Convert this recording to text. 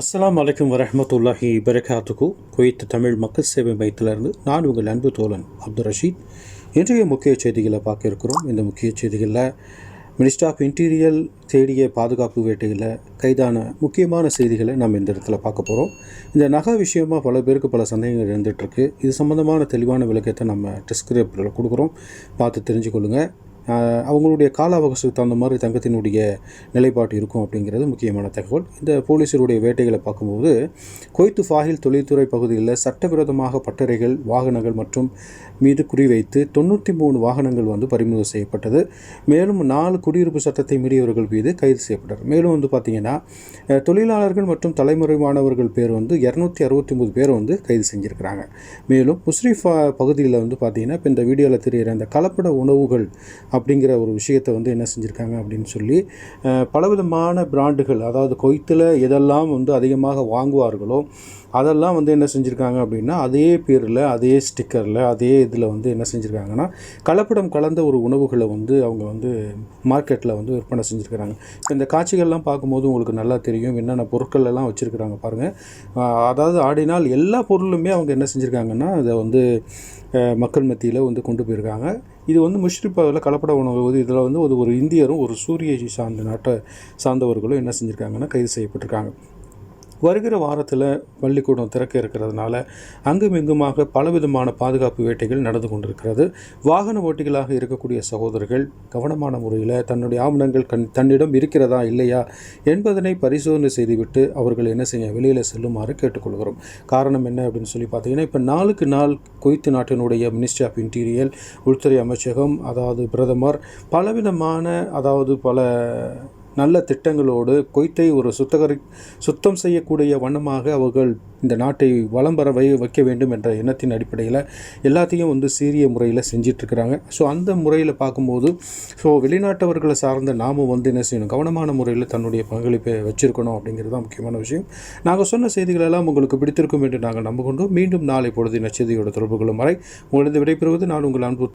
அஸ்லாம் அலைக்கும் வரமத்துல்லாஹி பரகாத்துக்கு குவைத்து தமிழ் மக்கள் சேவை மையத்திலிருந்து நான் உங்கள் அன்பு தோழன் அப்துல் ரஷீத். இன்றைய முக்கிய செய்திகளை பார்க்க இருக்கிறோம். இந்த முக்கிய செய்திகளில் மினிஸ்டர் ஆஃப் இன்டீரியல் தேடிய பாதுகாப்பு வேட்டையில் கைதான முக்கியமான செய்திகளை நம்ம இந்த இடத்துல பார்க்க போகிறோம் இந்த நகை விஷயமா பல பேருக்கு பல சந்தேகங்கள் இருந்துகிட்ருக்கு இது சம்மந்தமான தெளிவான விளக்கத்தை நம்ம டிஸ்கிரிப்டில் கொடுக்குறோம். பார்த்து தெரிஞ்சுக்கொள்ளுங்கள் அவங்களுடைய கால அவகாசத்துக்கு தகுந்த மாதிரி தங்கத்தினுடைய நிலைப்பாடு இருக்கும் அப்படிங்கிறது முக்கியமான தகவல். இந்த போலீஸருடைய வேட்டைகளை பார்க்கும்போது கொய்த்து ஃபாஹில் தொழில்துறை பகுதியில் சட்டவிரோதமாக பட்டறைகள் வாகனங்கள் மற்றும் மீது குறிவைத்து தொண்ணூற்றி மூணு வாகனங்கள் வந்து பறிமுதல் செய்யப்பட்டது. மேலும் நாலு குடியிருப்பு சட்டத்தை மீறியவர்கள் மீது கைது செய்யப்பட்டார் மேலும் வந்து பார்த்திங்கன்னா தொழிலாளர்கள் மற்றும் தலைமுறைவானவர்கள் பேர் வந்து இரநூத்தி அறுபத்தி ஒம்பது பேர் வந்து கைது செஞ்சுருக்கிறாங்க. மேலும் முஸ்ரீஃபா பகுதியில் வந்து பார்த்திங்கன்னா இப்போ இந்த வீடியோவில் தெரிகிற அந்த கலப்பட உணவுகள் அப்படிங்கிற ஒரு விஷயத்தை வந்து என்ன செஞ்சுருக்காங்க அப்படின்னு சொல்லி பலவிதமான பிராண்டுகள் அதாவது கொய்த்தில் எதெல்லாம் வந்து அதிகமாக வாங்குவார்களோ அதெல்லாம் வந்து என்ன செஞ்சுருக்காங்க அப்படின்னா அதே பேரில் அதே ஸ்டிக்கரில் அதே இதில் வந்து என்ன செஞ்சுருக்காங்கன்னா கலப்படம் கலந்த ஒரு உணவுகளை வந்து அவங்க வந்து மார்க்கெட்டில் வந்து விற்பனை செஞ்சுருக்கிறாங்க. இந்த காட்சிகள்லாம் பார்க்கும்போது உங்களுக்கு நல்லா தெரியும் என்னென்ன பொருட்கள் எல்லாம் வச்சுருக்கிறாங்க பாருங்கள் அதாவது ஆடினால் எல்லா பொருளுமே அவங்க என்ன செஞ்சுருக்காங்கன்னா அதை வந்து மக்கள் மத்தியில் வந்து கொண்டு போயிருக்காங்க. இது வந்து முஷ்ரிப்பாவில் கலப்பட உணவு. இதில் வந்து ஒரு ஒரு இந்தியரும் ஒரு சூரிய சார்ந்த நாட்டை சார்ந்தவர்களும் என்ன செஞ்சுருக்காங்கன்னா கைது செய்யப்பட்டிருக்காங்க. வருகிற வாரத்தில் பள்ளிக்கூடம் திறக்க இருக்கிறதுனால அங்கும் இங்குமாக பலவிதமான பாதுகாப்பு வேட்டைகள் நடந்து கொண்டிருக்கிறது. வாகன ஓட்டிகளாக இருக்கக்கூடிய சகோதரர்கள் கவனமான முறையில் தன்னுடைய ஆவணங்கள் கண் தன்னிடம் இருக்கிறதா இல்லையா என்பதனை பரிசோதனை செய்துவிட்டு அவர்கள் என்ன செய்ய வெளியில் செல்லுமாறு கேட்டுக்கொள்கிறோம். காரணம் என்ன அப்படின்னு சொல்லி பார்த்தீங்கன்னா இப்போ நாளுக்கு நாள் குவைத்து நாட்டினுடைய மினிஸ்ட்ரி ஆஃப் இன்டீரியல் உள்துறை அமைச்சகம் அதாவது பிரதமர் பலவிதமான அதாவது பல நல்ல திட்டங்களோடு கொய்த்தை ஒரு சுத்தகரி சுத்தம் செய்யக்கூடிய வண்ணமாக அவர்கள் இந்த நாட்டை வளம் பெற வை வைக்க வேண்டும் என்ற எண்ணத்தின் அடிப்படையில் எல்லாத்தையும் வந்து சீரிய முறையில் செஞ்சிட்ருக்கிறாங்க. ஸோ அந்த முறையில் பார்க்கும்போது ஸோ வெளிநாட்டவர்களை சார்ந்த நாமும் வந்து என்ன செய்யணும்? கவனமான முறையில் தன்னுடைய பங்களிப்பை வச்சுருக்கணும் அப்படிங்கிறது தான் முக்கியமான விஷயம். நாங்கள் சொன்ன செய்திகளெல்லாம் உங்களுக்கு பிடித்திருக்கும் என்று நாங்கள் நம்புகின்றோம். மீண்டும் நாளை பொழுது நச்செய்தியோட தொடர்பு கொள்ளும் வரை உங்களது விடைபெறுவது நான் உங்கள் அன்பு